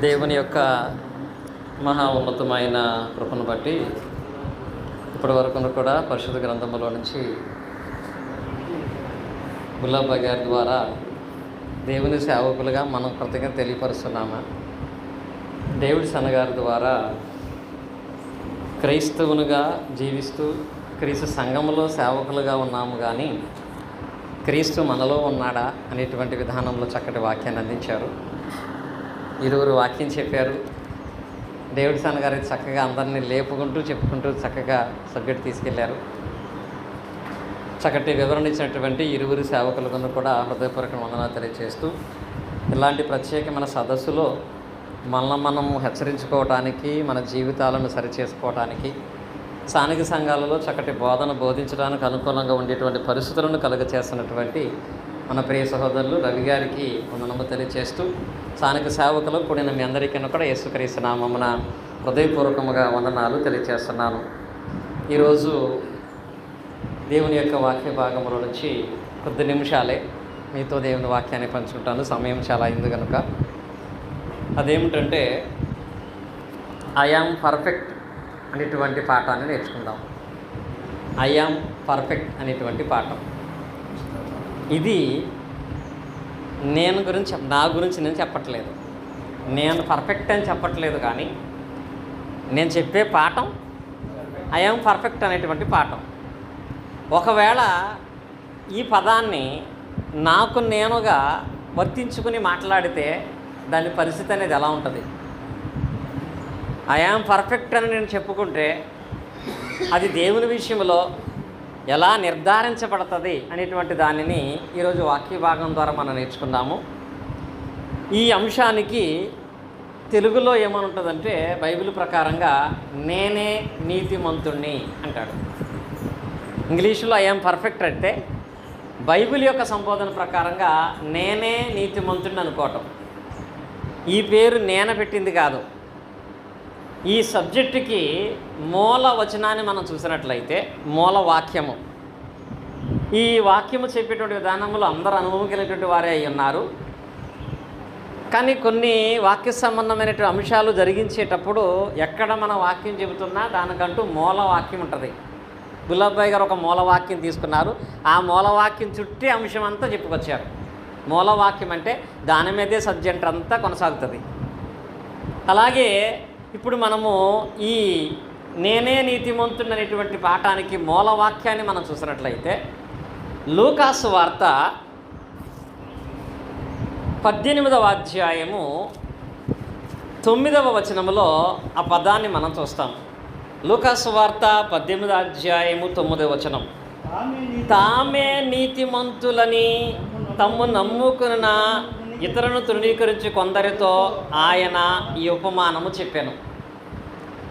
దేవుని యొక్క మహా ఉన్నతమైన కృపను బట్టి ఇప్పటి వరకు కూడా పరిశుద్ధ గ్రంథంలో నుంచి గులాబా గారి ద్వారా దేవుని సేవకులుగా మనం కృతజ్ఞత తెలియపరుస్తున్నాము? దేవుడి సన్నగారి ద్వారా క్రైస్తవునిగా జీవిస్తూ క్రీస్తు సంఘములో సేవకులుగా ఉన్నాము కానీ క్రీస్తు మనలో ఉన్నాడా అనేటువంటి విధానంలో చక్కటి వాక్యాన్ని అందించారు. ఇరువురు వాక్యం చెప్పారు. దేవుడి సన్ గారు చక్కగా అందరినీ లేపుకుంటూ చెప్పుకుంటూ చక్కగా సబ్జెక్ట్ తీసుకెళ్ళారు. చక్కటి వివరణ ఇచ్చినటువంటి ఇరువురు సేవకులకు కూడా హృదయపూర్వక వందనాలు తెలియజేస్తూ ఇలాంటి ప్రత్యేకమైన సదస్సులో మనల్ని మనము హెచ్చరించుకోవటానికి మన జీవితాలను సరిచేసుకోవటానికి స్థానిక సంఘాలలో చక్కటి బోధన బోధించడానికి అనుకూలంగా ఉండేటువంటి పరిస్థితులను కలుగచేస్తున్నటువంటి మన ప్రియ సహోదరులు రవి గారికి వందనము తెలియజేస్తూ స్థానిక సేవకులు కూడిన మీ అందరికీ కూడా యేసుక్రీస్తు నామమున హృదయపూర్వకముగా వందనాలు తెలియజేస్తున్నాను ఈరోజు దేవుని యొక్క వాక్య భాగంలో నుంచి కొద్ది నిమిషాలే మీతో దేవుని వాక్యాన్ని పంచుకుంటాను. సమయం చాలా అయింది కనుక అదేమిటంటే ఐఆమ్ పర్ఫెక్ట్ అనేటువంటి పాఠాన్ని నేర్చుకుందాం. ఐఆమ్ పర్ఫెక్ట్ అనేటువంటి పాఠం. ఇది నేను గురించి నా గురించి నేను చెప్పట్లేదు. నేను పర్ఫెక్ట్ అని చెప్పట్లేదు కానీ నేను చెప్పే పాఠం ఐఎమ్ పర్ఫెక్ట్ అనేటువంటి పాఠం. ఒకవేళ ఈ పదాన్ని నాకు నేనుగా వర్తించుకుని మాట్లాడితే దాని పరిస్థితి అనేది ఎలా ఉంటుంది? ఐఆమ్ పర్ఫెక్ట్ అని నేను చెప్పుకుంటే అది దేవుని విషయంలో ఎలా నిర్ధారించబడుతుంది అనేటువంటి దానిని ఈరోజు వాక్య భాగం ద్వారా మనం నేర్చుకుందాము. ఈ అంశానికి తెలుగులో ఏమనుంటుందంటే బైబిల్ ప్రకారంగా నేనే నీతిమంతుణ్ణి అంటాడు. ఇంగ్లీషులో ఐఎమ్ పర్ఫెక్ట్ అంటే బైబిల్ యొక్క సంబోధన ప్రకారంగా నేనే నీతిమంతుణ్ణి అనుకోవటం. ఈ పేరు నేన పెట్టింది కాదు. ఈ సబ్జెక్టుకి మూల వచనాన్ని మనం చూసినట్లయితే మూల వాక్యము. ఈ వాక్యము చెప్పేటువంటి విధానంలో అందరూ అనుభవం కలిగినటువంటి వారే అయి ఉన్నారు. కానీ కొన్ని వాక్య సంబంధమైనటువంటి అంశాలు జరిగించేటప్పుడు ఎక్కడ మన వాక్యం చెబుతున్నా దానికంటూ మూల వాక్యం ఉంటుంది. గులాబాయ్ గారు ఒక మూల వాక్యం తీసుకున్నారు. ఆ మూల వాక్యం చుట్టే అంశం అంతా చెప్పుకొచ్చారు. మూల వాక్యం అంటే దాని మీదే సబ్జెక్ట్ అంతా కొనసాగుతుంది. అలాగే ఇప్పుడు మనము ఈ నేనే నీతిమంతుడు అనేటువంటి పాఠానికి మూల వాక్యాన్ని మనం చూసినట్లయితే లూకాసు వార్త పద్దెనిమిదవ అధ్యాయము తొమ్మిదవ వచనములో ఆ పదాన్ని మనం చూస్తాం. లూకాసు వార్త పద్దెనిమిదవ అధ్యాయము తొమ్మిదవ వచనం. తామే నీతిమంతులని తమ్ము నమ్ముకున్న ఇతరులను తృణీకరించి కొందరితో ఆయన ఈ ఉపమానము చెప్పాను.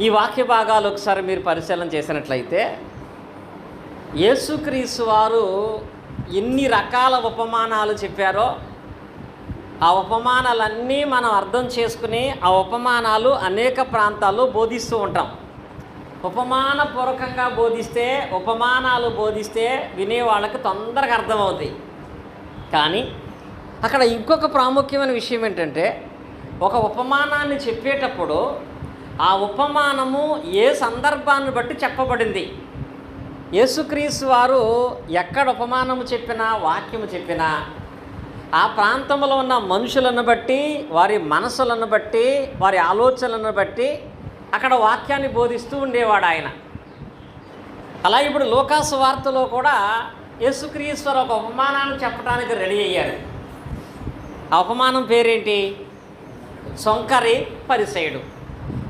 ఈ వాక్య భాగాలు ఒకసారి మీరు పరిశీలన చేసినట్లయితే యేసుక్రీస్తు వారు ఎన్ని రకాల ఉపమానాలు చెప్పారో ఆ ఉపమానాలన్నీ మనం అర్థం చేసుకుని ఆ ఉపమానాలు అనేక ప్రాంతాల్లో బోధిస్తూ ఉంటాం. ఉపమానపూర్వకంగా బోధిస్తే ఉపమానాలు బోధిస్తే వినే వాళ్ళకి తొందరగా అర్థమవుతాయి. కానీ అక్కడ ఇంకొక ప్రాముఖ్యమైన విషయం ఏంటంటే ఒక ఉపమానాన్ని చెప్పేటప్పుడు ఆ ఉపమానము ఏ సందర్భాన్ని బట్టి చెప్పబడింది? యేసుక్రీస్తు వారు ఎక్కడ ఉపమానము చెప్పినా వాక్యము చెప్పినా ఆ ప్రాంతంలో ఉన్న మనుషులను బట్టి వారి మనసులను బట్టి వారి ఆలోచనలను బట్టి అక్కడ వాక్యాన్ని బోధిస్తూ ఉండేవాడు ఆయన. అలా ఇప్పుడు లోకాసు వార్తలో కూడా యేసుక్రీశ్వర ఒక ఉపమానాన్ని చెప్పడానికి రెడీ అయ్యారు. ఆ పేరేంటి? సొంకరి పరిసయుడు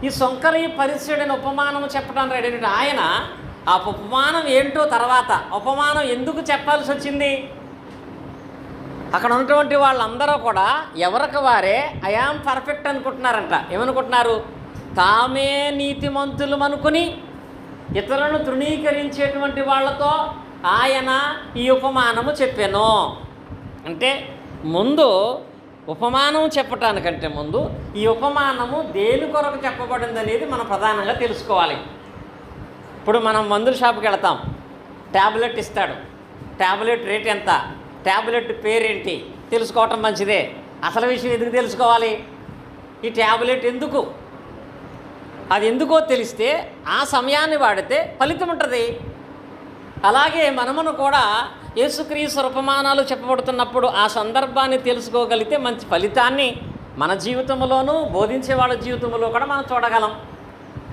ఈ సొంకరి పరిసయుడు ఉపమానం చెప్పడానికి రెడీ ఆయన ఆ ఉపమానం ఏంటో తర్వాత ఉపమానం ఎందుకు చెప్పాల్సి వచ్చింది? అక్కడ ఉన్నటువంటి వాళ్ళందరూ కూడా ఎవరికి వారే ఐఆమ్ పర్ఫెక్ట్ అనుకుంటున్నారంట. ఏమనుకుంటున్నారు? తామే నీతిమంతులు అనుకుని ఇతరులను తృణీకరించేటువంటి వాళ్ళతో ఆయన ఈ ఉపమానము చెప్పాను. అంటే ముందు ఉపమానం చెప్పటానికంటే ముందు ఈ ఉపమానము దేని కొరకు చెప్పబడింది అనేది మనం ప్రధానంగా తెలుసుకోవాలి. ఇప్పుడు మనం మందుల షాప్కి వెళతాం. ట్యాబ్లెట్ ఇస్తాడు. ట్యాబ్లెట్ రేట్ ఎంత? ట్యాబ్లెట్ పేరేంటి? తెలుసుకోవటం మంచిదే. అసలు విషయం ఎందుకు తెలుసుకోవాలి? ఈ ట్యాబ్లెట్ ఎందుకు? అది ఎందుకో తెలిస్తే ఆ సమయాన్ని వాడితే ఫలితం ఉంటుంది. అలాగే మనమును కూడా యేసుక్రీస్తు ఉపమానాలు చెప్పబడుతున్నప్పుడు ఆ సందర్భాన్ని తెలుసుకోగలిగితే మంచి ఫలితాన్ని మన జీవితంలోనూ బోధించే వాళ్ళ జీవితంలో కూడా మనం చూడగలం.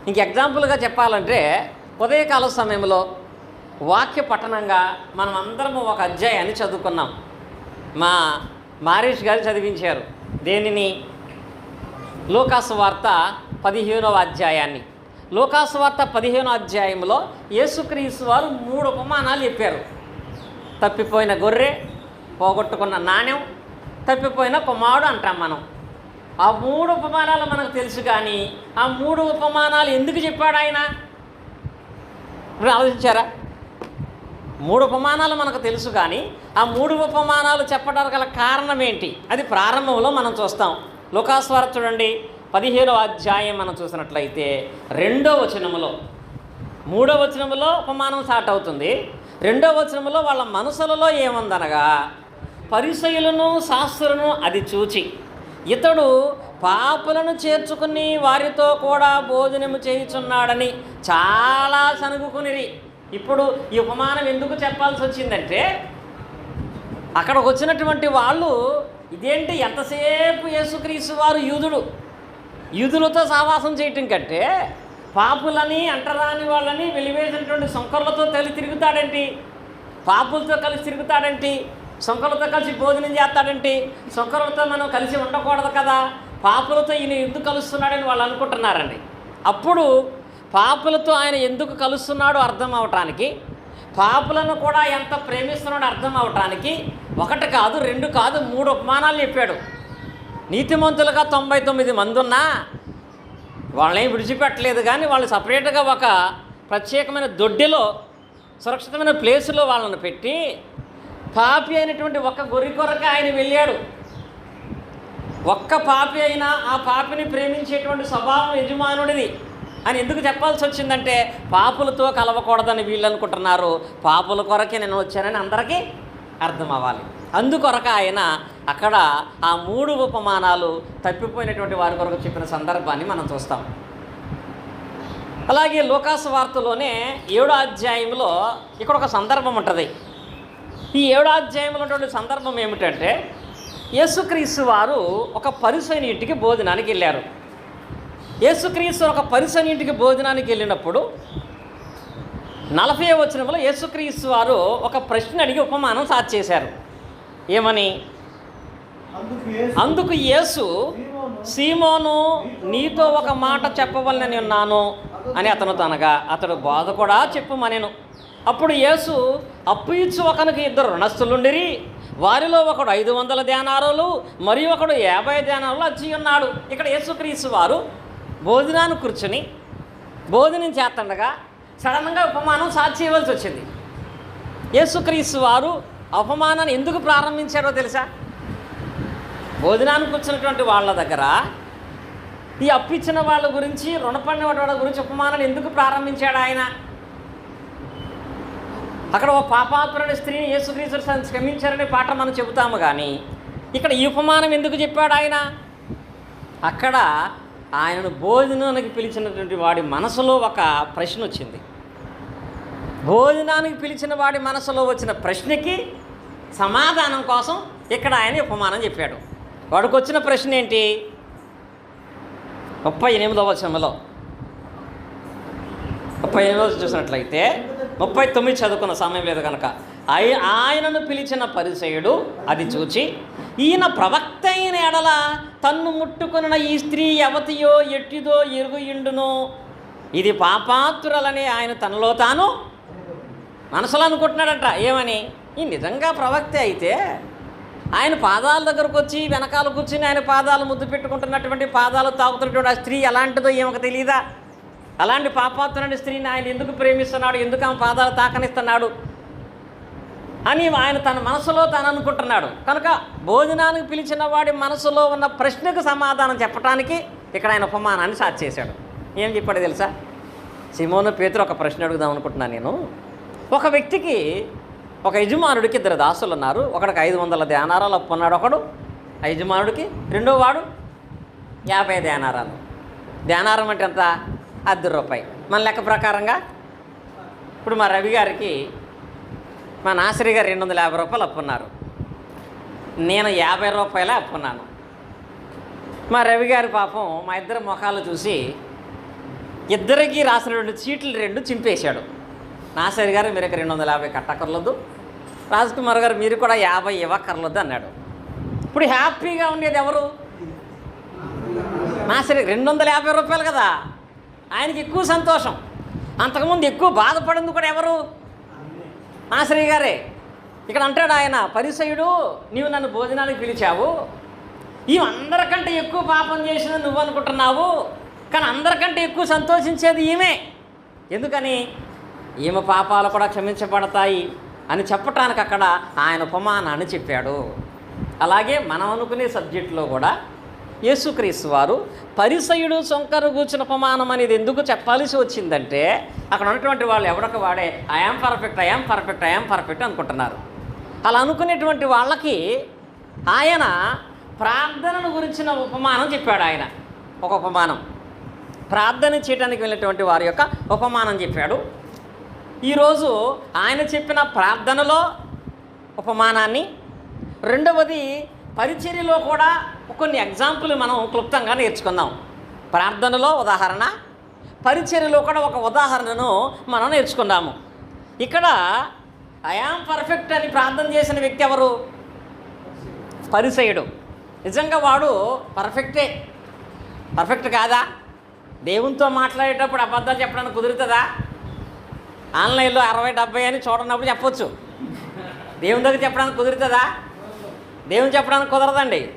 ఇంక ఎగ్జాంపుల్గా చెప్పాలంటే ఉదయకాల సమయంలో వాక్య పఠనంగా మనం అందరము ఒక అధ్యాయాన్ని చదువుకున్నాం. మా మారేష్ గారు చదివించారు. దేనిని? లోకాసు వార్త పదిహేనవ అధ్యాయాన్ని. లోకాసు వార్త పదిహేనో అధ్యాయంలో యేసుక్రీస్తు వారు మూడు ఉపమానాలు చెప్పారు. తప్పిపోయిన గొర్రె పోగొట్టుకున్న నాణ్యం తప్పిపోయిన కుమారుడు అంటాం మనం. ఆ మూడు ఉపమానాలు మనకు తెలుసు కానీ ఆ మూడు ఉపమానాలు ఎందుకు చెప్పాడు ఆయన? ఆలోచించారా? మూడు ఉపమానాలు మనకు తెలుసు కానీ ఆ మూడు ఉపమానాలు చెప్పడానికి గల కారణం ఏంటి? అది ప్రారంభంలో మనం చూస్తాం. లోకాస్వార చూడండి పదిహేడో అధ్యాయం మనం చూసినట్లయితే రెండో వచనములో మూడో వచనములో ఉపమానం స్టార్ట్ అవుతుంది. రెండో వచనంలో వాళ్ళ మనసులలో ఏముందనగా? పరిసయులను శాస్త్రులను అది చూచి ఇతడు పాపులను చేర్చుకుని వారితో కూడా భోజనము చేయుచున్నాడని చాలా సనుగుకునిరి. ఇప్పుడు ఈ ఉపమానం ఎందుకు చెప్పాల్సి వచ్చిందంటే అక్కడికి వచ్చినటువంటి వాళ్ళు ఇదేంటి ఎంతసేపు యేసుక్రీస్తు వారు యూదుడు? యూదులతో సావాసం చేయటం కంటే పాపులని అంటరాని వాళ్ళని వెలివేసినటువంటి సొంకర్లతో కలిసి తిరుగుతాడంటి. పాపులతో కలిసి తిరుగుతాడంటి. సొంకలతో కలిసి భోజనం చేస్తాడంటి. సొంకలతో మనం కలిసి ఉండకూడదు కదా. పాపులతో ఈయన ఎందుకు కలుస్తున్నాడని వాళ్ళు అనుకుంటున్నారండి. అప్పుడు పాపులతో ఆయన ఎందుకు కలుస్తున్నాడో అర్థం అవటానికి పాపులను కూడా ఎంత ప్రేమిస్తున్నాడో అర్థం అవటానికి ఒకటి కాదు రెండు కాదు మూడు ఉపమానాలు చెప్పాడు. నీతిమంతులుగా తొంభై తొమ్మిది మంది ఉన్నా వాళ్ళని విడిచిపెట్టలేదు కానీ వాళ్ళు సపరేట్గా ఒక ప్రత్యేకమైన దొడ్డిలో సురక్షితమైన ప్లేసులో వాళ్ళని పెట్టి పాపి అయినటువంటి ఒక్క గొర్రె కొరక ఆయన వెళ్ళాడు. ఒక్క పాపి అయినా ఆ పాపిని ప్రేమించేటువంటి స్వభావం యజమానుడిది. అని ఎందుకు చెప్పాల్సి వచ్చిందంటే పాపులతో కలవకూడదని వీళ్ళు అనుకుంటున్నారు. పాపుల కొరకే నేను వచ్చానని అందరికీ అర్థం అవ్వాలి. అందుకొరక ఆయన అక్కడ ఆ మూడు ఉపమానాలు తప్పిపోయినటువంటి వారి కొరకు చెప్పిన సందర్భాన్ని మనం చూస్తాం. అలాగే లోకాసు వార్తలోనే ఏడో అధ్యాయంలో ఇక్కడ ఒక సందర్భం ఉంటుంది. ఈ ఏడో అధ్యాయంలో ఉన్నటువంటి సందర్భం ఏమిటంటే యేసుక్రీస్తు వారు ఒక పరిసైన ఇంటికి భోజనానికి వెళ్ళారు. యేసుక్రీస్తు ఒక పరిసైన ఇంటికి భోజనానికి వెళ్ళినప్పుడు నలభై వచనంలో యేసుక్రీస్తు వారు ఒక ప్రశ్న అడిగి ఉపమానం సాధ చేశారు ఏమని? అందుకు యేసు సీమోను నీతో ఒక మాట చెప్పవలనని ఉన్నాను అని అతను తనగా అతడు బోధ కూడా చెప్పుమనెను. అప్పుడు యేసు అప్పు ఇచ్చు ఒకనికి ఇద్దరు రుణస్థులుండిరి. వారిలో ఒకడు ఐదు వందల ధ్యానారులు మరియు ఒకడు యాభై ధ్యానారులు వచ్చి ఉన్నాడు. ఇక్కడ యేసుక్రీస్తు వారు భోజనాన్ని కూర్చుని భోజనం చేస్తుండగా సడన్గా ఉపమానం సాధి చేయవలసి వచ్చింది. యేసుక్రీస్తు వారు అవమానాన్ని ఎందుకు ప్రారంభించారో తెలుసా? భోజనానికి వచ్చినటువంటి వాళ్ళ దగ్గర ఈ అప్పిచ్చిన వాళ్ళ గురించి రుణపడిన వాళ్ళ గురించి ఉపమానాలు ఎందుకు ప్రారంభించాడు ఆయన? అక్కడ ఓ పాపాత్రుడి స్త్రీని యేసుక్రీస్తు క్షమించారనే పాట మనం చెబుతాము కానీ ఇక్కడ ఈ ఉపమానం ఎందుకు చెప్పాడు ఆయన? అక్కడ ఆయనను భోజనానికి పిలిచినటువంటి వాడి మనసులో ఒక ప్రశ్న వచ్చింది. భోజనానికి పిలిచిన వాడి మనసులో వచ్చిన ప్రశ్నకి సమాధానం కోసం ఇక్కడ ఆయన ఉపమానం చెప్పాడు. వాడికి వచ్చిన ప్రశ్న ఏంటి? ముప్పై ఎనిమిదవ వచనంలో ముప్పై ఎనిమిదవ చూసినట్లయితే ముప్పై తొమ్మిది చదువుకున్న సమయం లేదు కనుక ఆయ- ఆయనను పిలిచిన పరిచయుడు అది చూచి ఈయన ప్రవక్త అయిన ఎడల తన్ను ముట్టుకున్న ఈ స్త్రీ యవతియో ఎట్టిదో ఎరుగుయిండును ఇది పాపాత్రులని ఆయన తనలో తాను మనసులో అనుకుంటున్నాడంట. ఏమని? ఈ నిజంగా ప్రవక్త అయితే ఆయన పాదాల దగ్గరకు వచ్చి వెనకాల కూర్చుని ఆయన పాదాలు ముద్దు పెట్టుకుంటున్నటువంటి పాదాలు తాగుతున్నటువంటి ఆ స్త్రీ ఎలాంటిదో ఏమో తెలియదా అలాంటి పాపాత్రుని స్త్రీని ఆయన ఎందుకు ప్రేమిస్తున్నాడు? ఎందుకు ఆమె పాదాలు తాకనిస్తున్నాడు? అని ఆయన తన మనసులో తాను అనుకుంటున్నాడు. కనుక భోజనానికి పిలిచిన వాడి మనసులో ఉన్న ప్రశ్నకు సమాధానం చెప్పడానికి ఇక్కడ ఆయన ఉపమానాన్ని సాధి చేశాడు. ఏం చెప్పాడు తెలుసా? సిమోను పేతురు ఒక ప్రశ్న అడుగుదాం అనుకుంటున్నాను నేను. ఒక వ్యక్తికి ఒక యజమానుడికి ఇద్దరు దాసులు ఉన్నారు ఒకడికి ఐదు వందల ధ్యానారాలు అప్పున్నాడు ఒకడు. ఆ యజమానుడికి రెండో వాడు యాభై ధ్యానారాలు ధ్యానారం అంటే ఎంత? అర్ధ రూపాయి. మన లెక్క ప్రకారంగా ఇప్పుడు మా రవి గారికి మా నాసరి గారు రెండు వందల యాభై రూపాయలు అప్పున్నారు. నేను యాభై రూపాయలే అప్పున్నాను. మా రవి గారి పాపం మా ఇద్దరు ముఖాలు చూసి ఇద్దరికి రాసినటువంటి చీట్లు రెండు చింపేశాడు. నాసరి గారు మీరు రెండు వందల యాభై కట్టకర్లేదు రాజ్ కుమార్ గారు మీరు కూడా యాభై ఇవ్వక్కర్లేదు అన్నాడు. ఇప్పుడు హ్యాపీగా ఉండేది ఎవరు? నాసరి రెండు వందల యాభై రూపాయలు కదా. ఆయనకి ఎక్కువ సంతోషం. అంతకుముందు ఎక్కువ బాధపడింది కూడా ఎవరు? నాసరి గారే. ఇక్కడ అంటాడు ఆయన పరిసయుడు నీవు నన్ను భోజనానికి పిలిచావు. ఈ అందరికంటే ఎక్కువ పాపం చేసిన నువ్వు అనుకుంటున్నావు. కానీ అందరికంటే ఎక్కువ సంతోషించేది ఈమె. ఎందుకని? ఈమె పాపాలు కూడా క్షమించబడతాయి. అని చెప్పటానికి అక్కడ ఆయన ఉపమానాన్ని చెప్పాడు. అలాగే మనం అనుకునే సబ్జెక్టులో కూడా యేసుక్రీస్తు వారు పరిసయుడు సొంకరు కూర్చున్న ఉపమానం అనేది ఎందుకు చెప్పాల్సి వచ్చిందంటే అక్కడ ఉన్నటువంటి వాళ్ళు ఎవడొక వాడే I am perfect I am perfect I am perfect అనుకుంటున్నారు. అలా అనుకునేటువంటి వాళ్ళకి ఆయన ప్రార్థనను గురించిన ఉపమానం చెప్పాడు ఆయన. ఒక ఉపమానం. ప్రార్థన చేయడానికి వెళ్ళినటువంటి వారి యొక్క ఉపమానం చెప్పాడు. ఈరోజు ఆయన చెప్పిన ప్రార్థనలో ఉపమానాన్ని రెండవది పరిచర్యలో కూడా కొన్ని ఎగ్జాంపుల్ మనం క్లుప్తంగా నేర్చుకుందాం. ప్రార్థనలో ఉదాహరణ పరిచర్యలో కూడా ఒక ఉదాహరణను మనం నేర్చుకున్నాము ఇక్కడ ఐఆమ్ పర్ఫెక్ట్ అని ప్రార్థన చేసిన వ్యక్తి ఎవరు? పరిసయుడు నిజంగా వాడు పర్ఫెక్టే పర్ఫెక్ట్ కాదా? దేవునితో మాట్లాడేటప్పుడు అబద్ధాలు చెప్పడానికి కుదురుతుందా? ఆన్లైన్లో అరవై డెబ్బై అని చూడనప్పుడు చెప్పొచ్చు. దేవుని దగ్గర చెప్పడానికి కుదురుతుందా? దేవుని చెప్పడానికి కుదరదండి.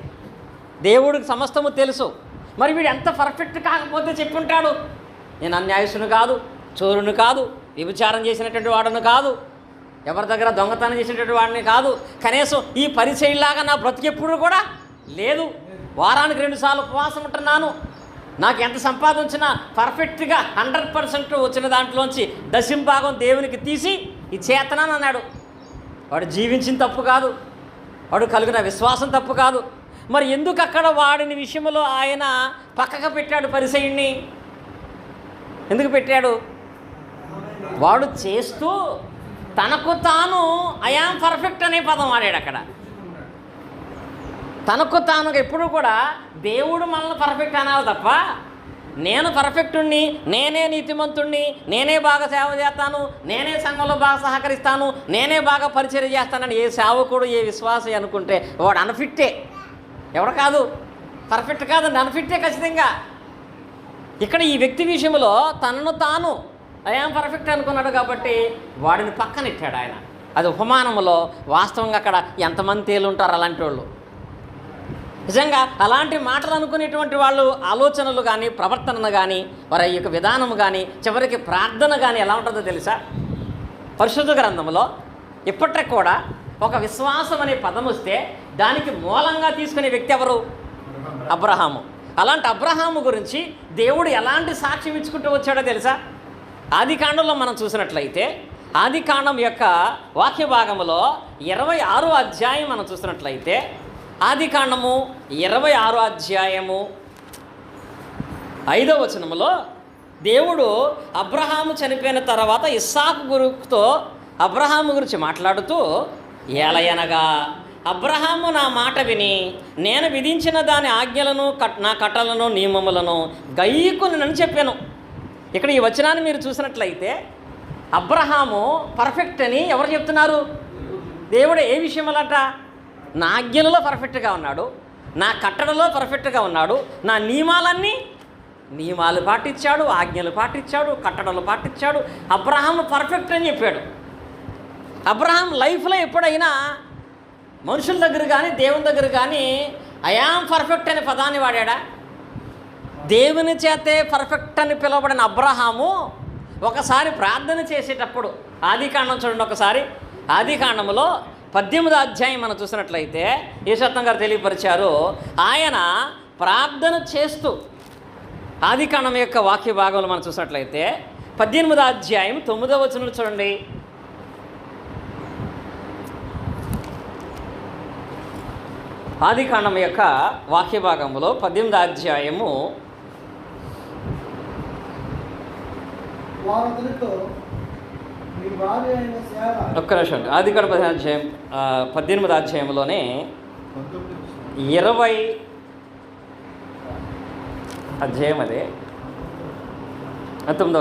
దేవుడికి సమస్తము తెలుసు. మరి వీడు ఎంత పర్ఫెక్ట్ కాకపోతే చెప్పుంటాడు? నేను అన్యాయసును కాదు చోరుని కాదు విభిచారం చేసినటువంటి వాడును కాదు ఎవరి దగ్గర దొంగతనం చేసినటువంటి వాడిని కాదు. కనీసం ఈ పరిచయలాగా నా బ్రతికెప్పుడు కూడా లేదు. వారానికి రెండుసార్లు ఉపవాసం ఉంటున్నాను. నాకు ఎంత సంపాదించినా పర్ఫెక్ట్గా హండ్రెడ్ పర్సెంట్ వచ్చిన దాంట్లోంచి దశింభాగం దేవునికి తీసి ఈ చేతనని అన్నాడు. వాడు జీవించిన తప్పు కాదు. వాడు కలిగిన విశ్వాసం తప్పు కాదు. మరి ఎందుకు అక్కడ వాడిని విషయంలో ఆయన పక్కకు పెట్టాడు పరిసయుణ్ణి ఎందుకు పెట్టాడు? వాడు చేస్తూ తనకు తాను ఐఆమ్ పర్ఫెక్ట్ అనే పదం వాడాడు అక్కడ. తనకు తాను ఎప్పుడు కూడా దేవుడు మనల్ని పర్ఫెక్ట్ అనాలి తప్ప నేను పర్ఫెక్టుణ్ణి నేనే నీతిమంతుణ్ణి నేనే బాగా సేవ చేస్తాను నేనే సంఘంలో బాగా సహకరిస్తాను నేనే బాగా పరిచయం చేస్తానని ఏ సేవకుడు ఏ విశ్వాసం అనుకుంటే వాడు అన్ఫిట్టే ఎవడు కాదు. పర్ఫెక్ట్ కాదండి అన్ఫిట్టే ఖచ్చితంగా. ఇక్కడ ఈ వ్యక్తి విషయంలో తనను తాను అయాం పర్ఫెక్ట్ అనుకున్నాడు కాబట్టి వాడిని పక్కనెట్టాడు ఆయన. అది ఉపమానంలో వాస్తవంగా అక్కడ ఎంతమంది తేలుంటారు అలాంటి వాళ్ళు నిజంగా అలాంటి మాటలు అనుకునేటువంటి వాళ్ళు ఆలోచనలు కానీ ప్రవర్తనను కానీ వారి యొక్క విధానం కానీ చివరికి ప్రార్థన కానీ ఎలా ఉంటుందో తెలుసా? పరిశుద్ధ గ్రంథంలో ఇప్పటికి కూడా ఒక విశ్వాసం అనే పదం వస్తే దానికి మూలంగా తీసుకునే వ్యక్తి ఎవరు? అబ్రహాము. అలాంటి అబ్రహాము గురించి దేవుడు ఎలాంటి సాక్ష్యం ఇచ్చుకుంటూ వచ్చాడో తెలుసా? ఆది కాండంలో మనం చూసినట్లయితే ఆది కాండం యొక్క వాక్య భాగంలో ఇరవై ఆరో అధ్యాయం మనం చూసినట్లయితే ఆది కాండము ఇరవై ఆరో అధ్యాయము ఐదో వచనములో దేవుడు అబ్రహాము చనిపోయిన తర్వాత ఇస్సాకు గురుతో అబ్రహాము గురించి మాట్లాడుతూ ఏలయనగా అబ్రహాము నా మాట విని నేను విధించిన దాని ఆజ్ఞలను కట్ నా కట్టలను నియమములను గయ్యకునని చెప్పాను. ఇక్కడ ఈ వచనాన్ని మీరు చూసినట్లయితే అబ్రహాము పర్ఫెక్ట్ అని ఎవరు చెప్తున్నారు? దేవుడు ఏ విషయములట? నా ఆజ్ఞలలో పర్ఫెక్ట్గా ఉన్నాడు నా కట్టడలో పర్ఫెక్ట్గా ఉన్నాడు నా నియమాలన్నీ నియమాలు పాటించాడు ఆజ్ఞలు పాటించాడు కట్టడలు పాటించాడు అబ్రహాం పర్ఫెక్ట్ అని చెప్పాడు. అబ్రహాం లైఫ్లో ఎప్పుడైనా మనుషుల దగ్గర కానీ దేవుని దగ్గర కానీ అయాం పర్ఫెక్ట్ అనే పదాన్ని వాడాడా? దేవుని చేతే పర్ఫెక్ట్ అని పిలువబడిన అబ్రహాము ఒకసారి ప్రార్థన చేసేటప్పుడు ఆదికాండం చూడండి ఒకసారి ఆదికాండంలో పద్దెనిమిది అధ్యాయం మనం చూసినట్లయితే యేసత్వం గారు తెలియపరిచారు ఆయన ప్రార్థన చేస్తూ ఆదికాండం యొక్క వాక్య భాగంలో మనం చూసినట్లయితే పద్దెనిమిది అధ్యాయం తొమ్మిదవ వచనం చూడండి. ఆది కాండం యొక్క వాక్య భాగంలో పద్దెనిమిది అధ్యాయము వారందరితో అతనితో మీ భార్య అయిన శార ఒక్క నిమిషం. ఆది కాండ పదిహేను అధ్యాయం పద్దెనిమిది అధ్యాయంలోనే ఇరవై అధ్యాయం అదే. తొమ్మిదో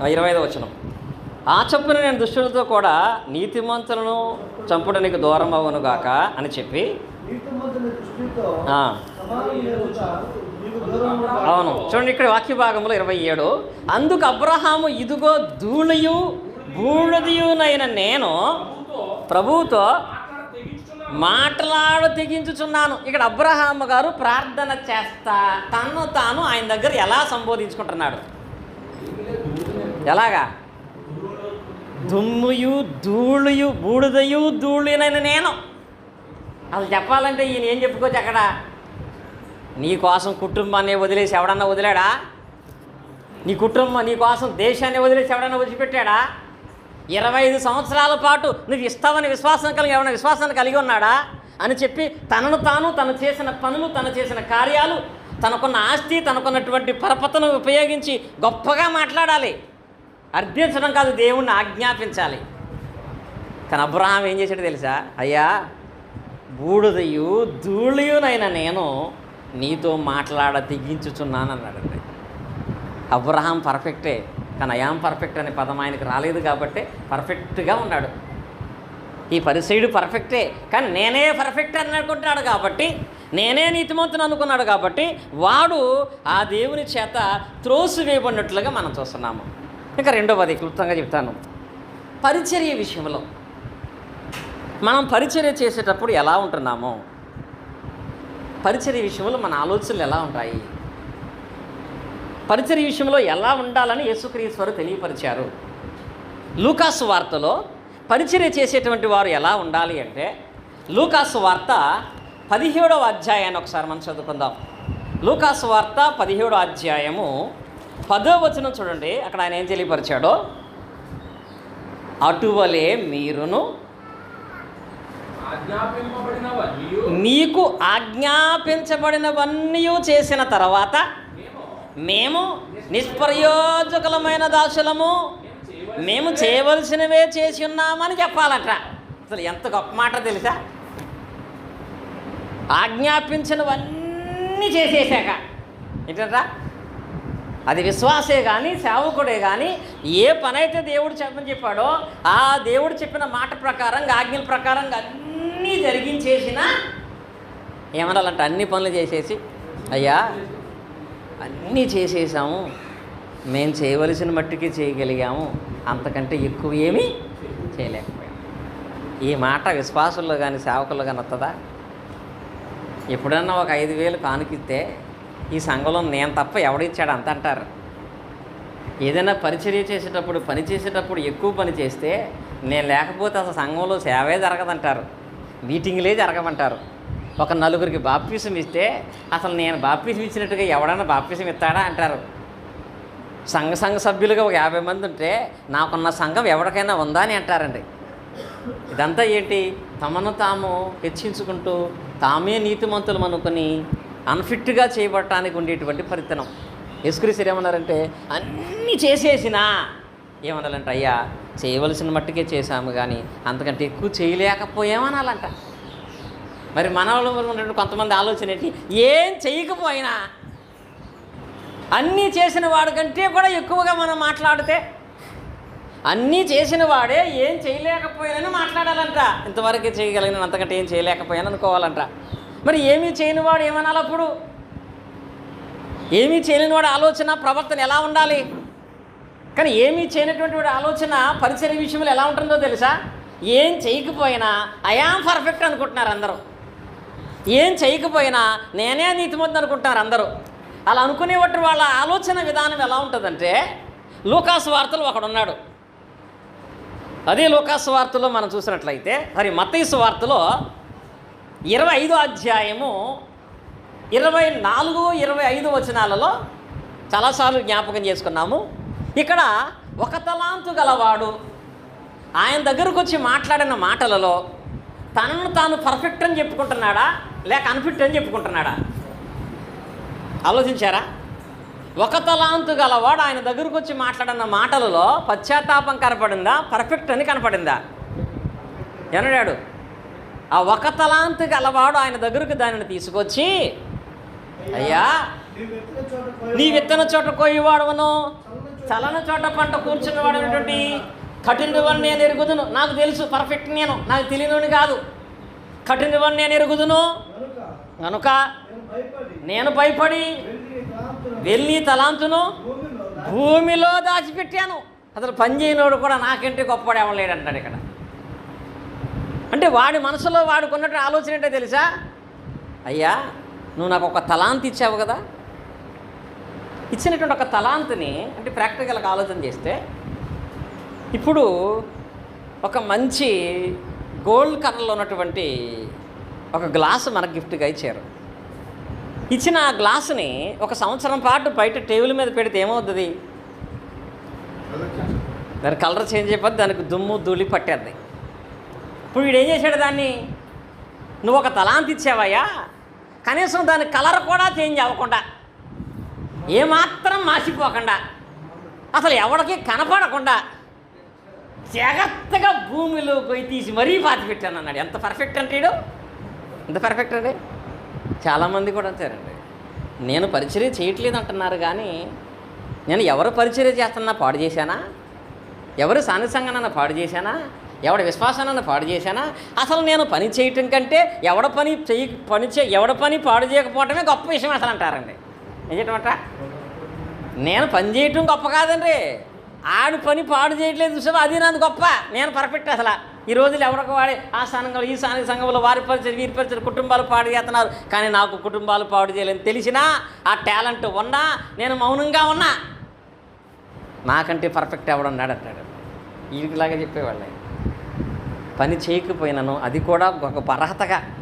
ఆ, ఇరవై ఐదో వచనం. ఆ చొప్పున నేను దుష్టులతో కూడా నీతిమంతులను చంపుడనికి దూరం అవ్వను గాక అని చెప్పి అవును. చూడండి ఇక్కడ వాక్య భాగంలో ఇరవై ఏడు. అందుకు అబ్రహాము ఇదిగో ధూళియు బూడిదయునైన నేను ప్రభువుతో మాట్లాడ తెగించుచున్నాను. ఇక్కడ అబ్రహాము గారు ప్రార్థన చేస్తా తను తాను ఆయన దగ్గర ఎలా సంబోధించుకుంటున్నాడు? ఎలాగా? దుమ్ముయు ధూళియు బూడిదయు ధూళినైన నేను. అసలు చెప్పాలంటే ఈయన ఏం చెప్పుకోవచ్చు అక్కడ? నీ కోసం కుటుంబాన్ని వదిలేసి ఎవడన్నా వదిలాడా? నీ కుటుంబం నీ కోసం దేశాన్ని వదిలేసి ఎవడన్నా వదిలిపెట్టాడా? ఇరవై ఐదు సంవత్సరాల పాటు నువ్వు ఇస్తావని విశ్వాసం కలిగి ఎవరైనా విశ్వాసాన్ని కలిగి ఉన్నాడా? అని చెప్పి తనను తాను తను చేసిన పనులు తను చేసిన కార్యాలు తనకున్న ఆస్తి తనకున్నటువంటి పరపతను ఉపయోగించి గొప్పగా మాట్లాడాలి. అర్థించడం కాదు దేవుణ్ణి ఆజ్ఞాపించాలి. కానీ అబ్రహాం ఏం చేశాడో తెలుసా? అయ్యా బూడిదయు ధూళియునైన నేను నీతో మాట్లాడ తెగించుచున్నాను అన్నాడండి అబ్రహాం పర్ఫెక్టే కానీ అయాం పర్ఫెక్ట్ అనే పదం ఆయనకు రాలేదు కాబట్టి పర్ఫెక్ట్గా ఉన్నాడు. ఈ పరిసయుడు పర్ఫెక్టే కానీ నేనే పర్ఫెక్ట్ అని అనుకుంటున్నాడు కాబట్టి నేనే నీతిమంతుని అనుకున్నాడు కాబట్టి వాడు ఆ దేవుని చేత త్రోసివేయబడినట్లుగా మనం చూస్తున్నాము. ఇంకా రెండవది క్లుప్తంగా చెప్తాను. పరిచర్య విషయంలో. మనం పరిచర్య చేసేటప్పుడు ఎలా ఉంటున్నామో పరిచర్య విషయంలో మన ఆలోచనలు ఎలా ఉంటాయి? పరిచర్య విషయంలో ఎలా ఉండాలని యేసుక్రీశ్వరు తెలియపరిచారు. లూకాసు వార్తలో పరిచర్య చేసేటువంటి వారు ఎలా ఉండాలి అంటే లూకాసు వార్త పదిహేడవ అధ్యాయాన్ని ఒకసారి మనం చదువుకుందాం. లూకాసు వార్త పదిహేడో అధ్యాయము పదో వచనం చూడండి. అక్కడ ఆయన ఏం తెలియపరిచాడో? అటువలే మీరును మీకు ఆజ్ఞాపించబడినవన్నీ చేసిన తర్వాత మేము నిష్ప్రయోజకులమైన దాసులము. మేము చేయవలసినవే చేసి ఉన్నామని చెప్పాలట. అసలు ఎంత గొప్ప మాట తెలుసా? ఆజ్ఞాపించినవన్నీ చేసేసాక ఏంటంటా అది విశ్వాసే కానీ సేవకుడే కానీ ఏ పనైతే దేవుడు చెప్పని చెప్పాడో ఆ దేవుడు చెప్పిన మాట ప్రకారంగా ఆజ్ఞల ప్రకారంగా అన్నీ జరిగించేసిన ఏమనాలంటే అన్ని పనులు చేసేసి అయ్యా అన్నీ చేసేసాము. మేము చేయవలసిన మట్టికి చేయగలిగాము. అంతకంటే ఎక్కువ ఏమీ చేయలేకపోయాము ఈ మాట విశ్వాసుల్లో కానీ సేవకుల్లో కానీ వస్తుందా ఎప్పుడన్నా ఒక ఐదు వేలు కానుకిస్తే ఈ సంఘంలో నేను తప్ప ఎవడిచ్చాడు అంత అంటారు. ఏదైనా పరిచర్య చేసేటప్పుడు పని చేసేటప్పుడు ఎక్కువ పని చేస్తే నేను లేకపోతే అసలు సంఘంలో సేవే జరగదంటారు. మీటింగ్లే జరగమంటారు. ఒక నలుగురికి బాప్తీసం ఇస్తే అసలు నేను బాప్తీసం ఇచ్చినట్టుగా ఎవడన్నా బాప్తీసం ఇస్తాడా అంటారు. సంఘ సంఘ సభ్యులుగా ఒక యాభై మంది ఉంటే నాకున్న సంఘం ఎవరికైనా ఉందా అని అంటారండి. ఇదంతా ఏంటి? తమను తాము హెచ్చించుకుంటూ తామే నీతిమంతులు అనుకుని అన్ఫిట్గా చేయబడటానికి ఉండేటువంటి పరితనం. యేసుక్రీస్తు ఏమన్నారంటే అన్నీ చేసేసినా ఏమనాలంటే అయ్యా చేయవలసిన మట్టుకే చేశాము కానీ అంతకంటే ఎక్కువ చేయలేకపోయామనాలంట. మరి మనలో ఉన్నటువంటి కొంతమంది ఆలోచన ఏంటి? ఏం చేయకపోయినా అన్నీ చేసిన వాడి కంటే కూడా ఎక్కువగా మనం మాట్లాడితే అన్నీ చేసిన వాడే ఏం చేయలేకపోయానని మాట్లాడాలంట. ఇంతవరకు చేయగలిగిన అంతకంటే ఏం చేయలేకపోయాను అనుకోవాలంట మరి ఏమీ చేయని వాడు ఏమనాలి అప్పుడు? ఏమీ చేయలేనివాడు ఆలోచన ప్రవర్తన ఎలా ఉండాలి? కానీ ఏమీ చేయనటువంటి వాడి ఆలోచన పరిచయ విషయంలో ఎలా ఉంటుందో తెలుసా? ఏం చేయకపోయినా ఐఆమ్ పర్ఫెక్ట్ అనుకుంటున్నారు అందరూ. ఏం చేయకపోయినా నేనే నీతిమంతు అనుకుంటున్నారు అందరూ. అలా అనుకునేవాటి వాళ్ళ ఆలోచన విధానం ఎలా ఉంటుందంటే లూకాసు వార్తలు ఒకడున్నాడు. అదే లూకాసు వార్తలో మనం చూసినట్లయితే మరి మత్తయి వార్తలో ఇరవై ఐదో అధ్యాయము ఇరవై నాలుగు ఇరవై ఐదు వచనాలలో చాలాసార్లు జ్ఞాపకం చేసుకున్నాము. ఇక్కడ ఒక తలాంతు గలవాడు ఆయన దగ్గరకు వచ్చి మాట్లాడిన మాటలలో తనను తాను పర్ఫెక్ట్ అని చెప్పుకుంటున్నాడా? లేక అన్ఫిట్ అని చెప్పుకుంటున్నాడా? ఆలోచించారా? ఒక తలాంతు గలవాడు ఆయన దగ్గరకు వచ్చి మాట్లాడిన మాటలలో పశ్చాత్తాపం కనపడిందా? పర్ఫెక్ట్ అని కనపడిందా? ఎనడాడు ఆ ఒక తలాంతు గలవాడు ఆయన దగ్గరకు దానిని తీసుకొచ్చి అయ్యా నీ విత్తన చోట కోయివాడవను? చలన చోట పంట కూర్చున్నవాడు అనేటువంటి కఠినవని నేను ఎరుగుదును. నాకు తెలుసు పర్ఫెక్ట్ నేను. నాకు తెలియని కాదు. కఠినవని నేను ఎరుగుదును. కనుక నేను భయపడి వెళ్ళి తలాంతును భూమిలో దాచి దాచిపెట్టాను. అసలు పని చేయనోడు కూడా నాకంటే గొప్పవాడు ఎవరు అంటాడు ఇక్కడ. అంటే వాడి మనసులో వాడుకున్నట్టు ఆలోచన ఏంటో తెలుసా? అయ్యా నువ్వు నాకు ఒక తలాంత్ ఇచ్చావు కదా. ఇచ్చినటువంటి ఒక తలాంత్ని అంటే ప్రాక్టికల్గా ఆలోచన చేస్తే ఇప్పుడు ఒక మంచి గోల్డ్ కలర్లో ఉన్నటువంటి ఒక గ్లాసు మనకు గిఫ్ట్గా ఇచ్చారు. ఇచ్చిన ఆ గ్లాసుని ఒక సంవత్సరం పాటు బయట టేబుల్ మీద పెడితే ఏమవుతుంది దాని కలర్ చేంజ్ అయిపోద్ది దానికి దుమ్ము ధూళి పట్టేద్ది. ఇప్పుడు వీడు ఏం చేశాడు దాన్ని? నువ్వు ఒక తలాంతి ఇచ్చావయ్యా. కనీసం దాని కలర్ కూడా చేంజ్ అవ్వకుండా ఏమాత్రం మాసిపోకుండా అసలు ఎవరికి కనపడకుండా జాగ్రత్తగా భూమిలో పోయి తీసి మరీ పాతి పెట్టాను అన్నాడు. ఎంత పర్ఫెక్ట్ అంటే ఎంత పర్ఫెక్ట్ అండి? చాలామంది కూడా అంటారండి నేను పరిచర్య చేయట్లేదు అంటున్నారు కానీ నేను ఎవరు పరిచర్య చేస్తున్నా పాడు చేశానా? ఎవరు సానిసంగానన్నా పాడు చేశానా? ఎవడ విశ్వాసాన్ని పాడు చేశానా? అసలు నేను పని చేయటం కంటే ఎవడ పని చేయ పని చే ఎవడ పని పాడు చేయకపోవటమే గొప్ప విషయం అసలు అంటారండి. ఏం నేను పని చేయటం గొప్ప కాదండి. ఆడు పని పాడు చేయట్లేదు చూసావా? అది నాది గొప్ప. నేను పర్ఫెక్ట్ అసలు. ఈ రోజులు ఎవరికి వాడి ఆ సంఘంలో ఈ సాని సంఘంలో వారి పరిచయం వీరి పరిచయం కుటుంబాలు పాడు చేస్తున్నారు. కానీ నాకు కుటుంబాలు పాడు చేయలేని తెలిసినా ఆ టాలెంట్ ఉన్నా నేను మౌనంగా ఉన్నా. నాకంటే పర్ఫెక్ట్ ఎవడున్నాడు అంటాడు. వీడికిలాగా చెప్పేవాళ్ళు. పని చేయకపోయినాను అది కూడా గొప్ప అర్హతగా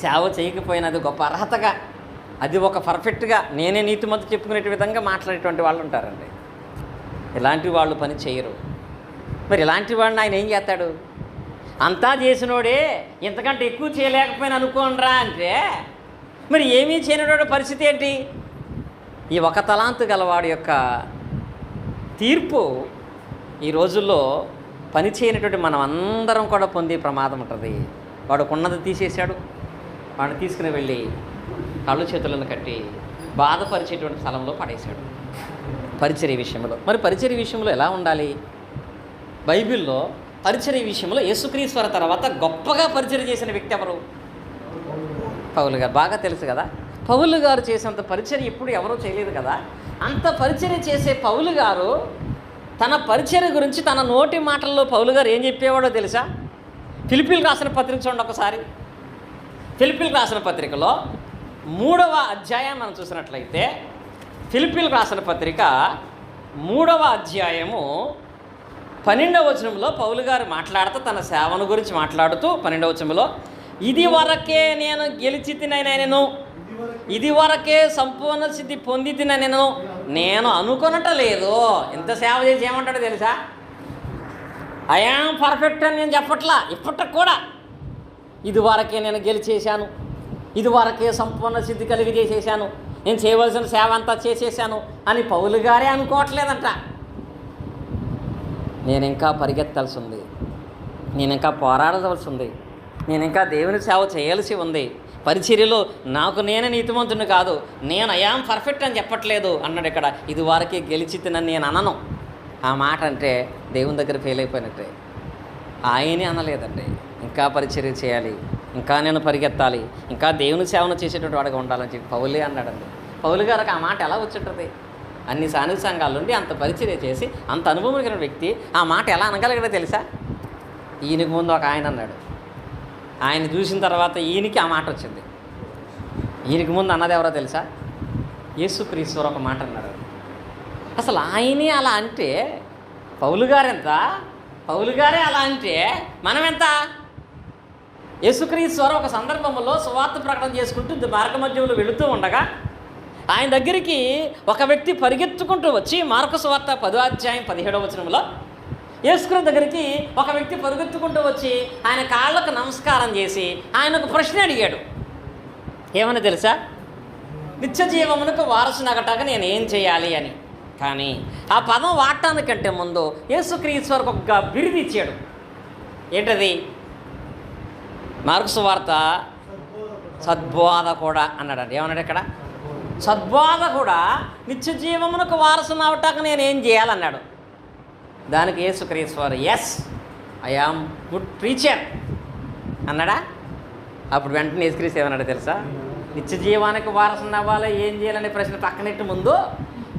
సేవ చేయకపోయినది గొప్ప అర్హతగా అది ఒక పర్ఫెక్ట్గా నేనే నీతి నీతిమంతు చెప్పుకునే విధంగా మాట్లాడేటువంటి వాళ్ళు ఉంటారండి. ఇలాంటి వాళ్ళు పని చేయరు. మరి ఇలాంటి వాడిని ఆయన ఏం చేస్తాడు? అంతా చేసినోడే ఇంతకంటే ఎక్కువ చేయలేకపోయినా అనుకోనరా అంటే మరి ఏమీ చేయనటువంటి పరిస్థితి ఏంటి? ఈ ఒక తలాంతు గలవాడి యొక్క తీర్పు ఈ రోజుల్లో పని చేయనటువంటి మనం అందరం కూడా పొందే ప్రమాదం ఉంటుంది. వాడుకున్నది తీసేశాడు వాడిని తీసుకుని వెళ్ళి కళ్ళు చేతులను కట్టి బాధపరిచేటువంటి స్థలంలో పడేశాడు. పరిచర్య విషయంలో. మరి పరిచర్య విషయంలో ఎలా ఉండాలి? బైబిల్లో పరిచర్య విషయంలో యేసుక్రీశ్వర తర్వాత గొప్పగా పరిచర్య చేసిన వ్యక్తి ఎవరు? పౌలు గారు. బాగా తెలుసు కదా. పౌలు గారు చేసినంత పరిచర్య ఎప్పుడు ఎవరూ చేయలేదు కదా. అంత పరిచర్య చేసే పౌలు గారు తన పరిచర్య గురించి తన నోటి మాటల్లో పౌలు గారు ఏం చెప్పేవాడో తెలుసా? ఫిలిపిల్ రాసిన పత్రిక చూడండి ఒకసారి. ఫిలిపిల్ రాసిన పత్రికలో మూడవ అధ్యాయం మనం చూసినట్లయితే ఫిలిపిల్ రాసిన పత్రిక మూడవ అధ్యాయము పన్నెండవ వచనంలో పౌలు గారు మాట్లాడుతూ తన సేవను గురించి మాట్లాడుతూ పన్నెండవ వచనంలో ఇది వరకే నేను గెలిచి నేను ఇదివరకే ఇది వరకే సంపూర్ణ సిద్ధి పొందితిన నేను. నేను అనుకునట లేదు. ఎంత సేవ చేసి ఏమంటాడో తెలుసా? ఐఆమ్ పర్ఫెక్ట్ అని నేను చెప్పట్లా. ఇప్పటికి కూడా. ఇది వరకే నేను గెలిచేశాను. ఇది వరకే సంపూర్ణ సిద్ధి కలిగి చేసేసాను నేను చేయవలసిన సేవ అంతా చేసేసాను అని పౌలు గారే అనుకోవట్లేదంట. నేను ఇంకా పరిగెత్తాల్సి ఉంది. నేను ఇంకా పోరాడవలసి ఉంది. నేను ఇంకా దేవుని సేవ చేయాల్సి ఉంది. పరిచర్యలో నాకు నేనే నీతిమంతుని కాదు నేను అయాం పర్ఫెక్ట్ అని చెప్పట్లేదు అన్నాడు ఇక్కడ. ఇది వారికి గెలిచితినని నేను అనను. ఆ మాట అంటే దేవుని దగ్గర ఫెయిల్ అయిపోయినట్టే. ఆయనే అనలేదండి ఇంకా పరిచర్య చేయాలి ఇంకా నేను పరిగెత్తాలి ఇంకా దేవుని సేవను చేసేటువంటి వాడిగా ఉండాలని చెప్పి పౌలే అన్నాడండి. పౌలు గారికి ఆ మాట ఎలా వచ్చుంటుంది? అన్ని సాని సంఘాల నుండి అంత పరిచర్య చేసి అంత అనుభవం కలిగిన వ్యక్తి ఆ మాట ఎలా అనగలిగాడో తెలుసా? ఈయనకు ముందు ఒక ఆయన అన్నాడు. ఆయన చూసిన తర్వాత ఈయనకి ఆ మాట వచ్చింది. ఈయనకి ముందు అన్నది ఎవరో తెలుసా? యేసుక్రీశ్వరు ఒక మాట అన్నారు. అసలు ఆయనే అలా అంటే పౌలు గారెంత? పౌలు గారే అలా అంటే మనం ఎంత యేసుక్రీశ్వర ఒక సందర్భంలో సువార్త ప్రకటన చేసుకుంటూ మార్గ మధ్యంలో వెళుతూ ఉండగా ఆయన దగ్గరికి ఒక వ్యక్తి పరిగెత్తుకుంటూ వచ్చి మార్కు సువార్త పదో అధ్యాయం పదిహేడవ వచనంలో యేసుక్రీస్తు దగ్గరికి ఒక వ్యక్తి పరుగెత్తుకుంటూ వచ్చి ఆయన కాళ్ళకు నమస్కారం చేసి ఆయన ఒక ప్రశ్న అడిగాడు. ఏమని తెలుసా? నిత్య జీవమునకు వారసునగటాక నేను ఏం చేయాలి అని. కానీ ఆ పదం వాడటానికంటే ముందు యేసుక్రీస్తు ఒక బిరుది ఇచ్చాడు. ఏంటది? మార్క్స్ వార్త సద్బోధ కూడా అన్నాడు ఏమన్నాడు ఇక్కడ? సద్బోధ కూడా నిత్య జీవమునకు వారసునవటాక నేనేం నేను ఏం చేయాలన్నాడు. దానికి యేసుక్రీస్తు వారు yes I am good preacher అన్నాడా? అప్పుడు వెంటనే యేసుక్రీస్తు ఏమన్నాడు తెలుసా? నిత్య జీవానికి వారసుని అవ్వాలి ఏం చేయాలనే ప్రశ్న పక్కనెట్టి ముందు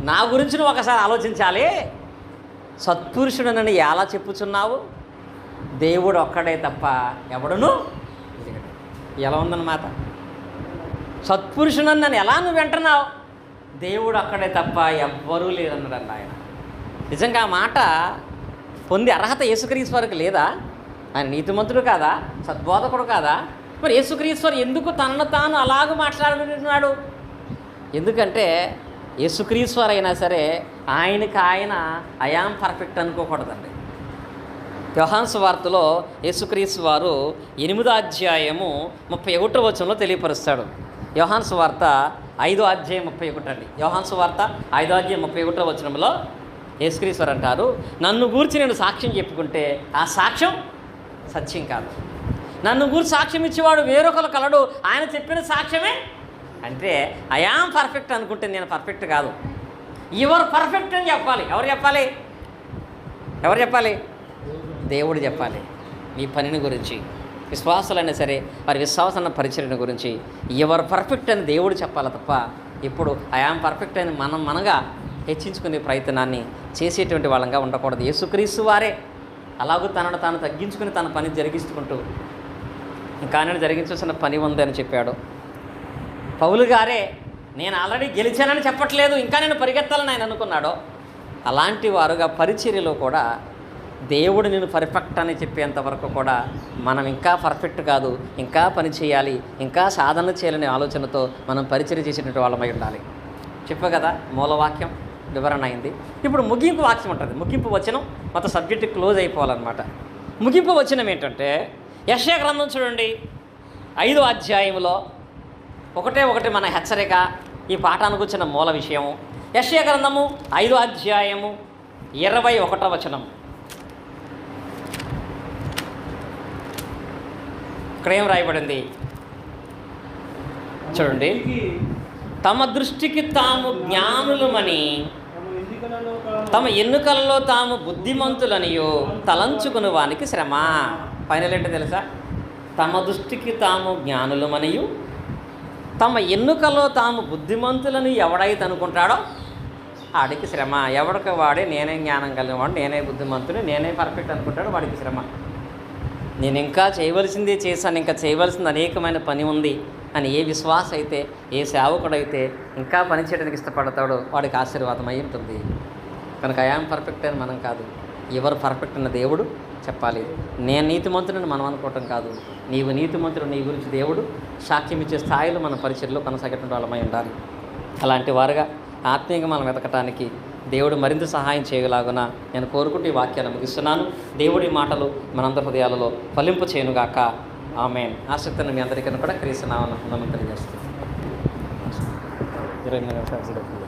నా గురించి నువ్వు ఒకసారి ఆలోచించాలి. సత్పురుషుడు నన్ను ఎలా చెప్పుచున్నావు? దేవుడు ఒక్కడే తప్ప ఎవడును ఎలా ఉందన్నమాట? సత్పురుషుడు నన్ను ఎలా నువ్వు వింటున్నావు? దేవుడు ఒక్కడే తప్ప ఎవ్వరూ లేరన్నాడు ఆయన నిజంగా ఆ మాట పొంది అర్హత యేసుక్రీశ్వరికి లేదా? ఆయన నీతిమంతుడు కాదా? సద్బోధకుడు కాదా? మరి యేసుక్రీశ్వర్ ఎందుకు తనను తాను అలాగ మాట్లాడుతున్నాడు ఎందుకంటే యేసుక్రీశ్వర్ అయినా సరే ఆయనకి ఆయన అయాం పర్ఫెక్ట్ అనుకోకూడదండి. వ్యవహాన్స్ వార్తలో యేసుక్రీస్ వారు ఎనిమిదో అధ్యాయము ముప్పై ఒకటో వచనంలో తెలియపరుస్తాడు. యోహాన్స్ వార్త ఐదో అధ్యాయం ముప్పై ఒకటి అండి యోహాన్స్ వార్త ఐదో అధ్యాయం ముప్పై ఒకటో వచనంలో యేసుక్రీశ్వర్ అంటారు నన్ను గూర్చి నేను సాక్ష్యం చెప్పుకుంటే ఆ సాక్ష్యం సత్యం కాదు. నన్ను గూర్చి సాక్ష్యం ఇచ్చేవాడు వేరొకరు కలడు ఆయన చెప్పిన సాక్ష్యమే అంటే ఐఆమ్ పర్ఫెక్ట్ అనుకుంటే నేను పర్ఫెక్ట్ కాదు. ఎవరు పర్ఫెక్ట్ అని చెప్పాలి. ఎవరు చెప్పాలి? ఎవరు చెప్పాలి? దేవుడు చెప్పాలి. మీ పనిని గురించి విశ్వాసాలైనా సరే వారి విశ్వాసన్న పరిచయం గురించి ఎవరు పర్ఫెక్ట్ అని దేవుడు చెప్పాలి తప్ప ఇప్పుడు ఐఆమ్ పర్ఫెక్ట్ అని మనం మనగా హెచ్చించుకునే ప్రయత్నాన్ని చేసేటువంటి వాళ్ళంగా ఉండకూడదు. యేసుక్రీస్తు వారే అలాగూ తనను తాను తగ్గించుకుని తన పని జరిగిస్తుంటూ ఇంకా నేను జరిగించాల్సిన పని ఉందని చెప్పాడు. పౌలు గారే నేను ఆల్రెడీ గెలిచానని చెప్పట్లేదు ఇంకా నేను పరిగెత్తాలని ఆయన అనుకున్నాడో? అలాంటి వారుగా పరిచర్యలో కూడా దేవుడు నేను పర్ఫెక్ట్ అని చెప్పేంత వరకు కూడా మనం ఇంకా పర్ఫెక్ట్ కాదు ఇంకా పని చేయాలి ఇంకా సాధన చేయాలనే ఆలోచనతో మనం పరిచయం చేసేటువంటి వాళ్ళమై ఉండాలి. చెప్పు కదా మూలవాక్యం? వివరణ అయింది. ఇప్పుడు ముగింపు వాక్యం ఉంటుంది. ముగింపు వచనం మొత్తం సబ్జెక్ట్ క్లోజ్ అయిపోవాలన్నమాట. ముగింపు వచనం ఏంటంటే యశయ గ్రంథం చూడండి. ఐదో అధ్యాయంలో ఒకటే ఒకటి మన హెచ్చరిక ఈ పాఠానికి వచ్చిన మూల విషయం యశయ గ్రంథము ఐదో అధ్యాయము ఇరవై ఒకటో వచనం. ఇక్కడ ఏం రాయబడింది? చూడండి. తమ దృష్టికి తాము జ్ఞానులమని తమ ఎన్నికలలో తాము బుద్ధిమంతులనియో తలంచుకుని వానికి శ్రమ. ఫైనల్ ఏంటో తెలుసా? తమ దృష్టికి తాము జ్ఞానులమనియు తమ ఎన్నికలో తాము బుద్ధిమంతులని ఎవడైతే అనుకుంటాడో ఆడికి శ్రమ. ఎవడికి వాడే నేనే జ్ఞానం కలిగిన వాడు నేనే బుద్ధిమంతుడు నేనే పర్ఫెక్ట్ అనుకుంటాడు వాడికి శ్రమ. నేను ఇంకా చేయవలసిందే చేశాను ఇంకా చేయవలసింది అనేకమైన పని ఉంది. అని ఏ విశ్వాస అయితే ఏ సేవకుడైతే ఇంకా పని చేయడానికి ఇష్టపడతాడో వాడికి ఆశీర్వాదం అయి ఉంటుంది. కనుక ఐఆమ్ పర్ఫెక్ట్ అని మనం కాదు. ఎవరు పర్ఫెక్ట్ అన్న దేవుడు చెప్పాలి. నేను నీతిమంతుడిని మనం అనుకోవటం కాదు. నీవు నీతిమంతుడు నీ గురించి దేవుడు సాక్ష్యం ఇచ్చే స్థాయిలో మన పరిచయలో కొనసాగేటువంటి వాళ్ళమై ఉండాలి. అలాంటి వారుగా ఆత్మీయంగా మనం వెతకటానికి దేవుడు మరింత సహాయం చేయగలాగున నేను కోరుకుంటూ ఈ వాక్యాన్ని ముగిస్తున్నాను. దేవుడి మాటలు మనంత హృదయాలలో ఫలింపు చేయనుగాక ఆమె ఆసక్తిని మీ అందరికీ కూడా క్రీస్తున్నామని నమ్మకం తెలియజేస్తుంది ఇరవై నిమిషాలు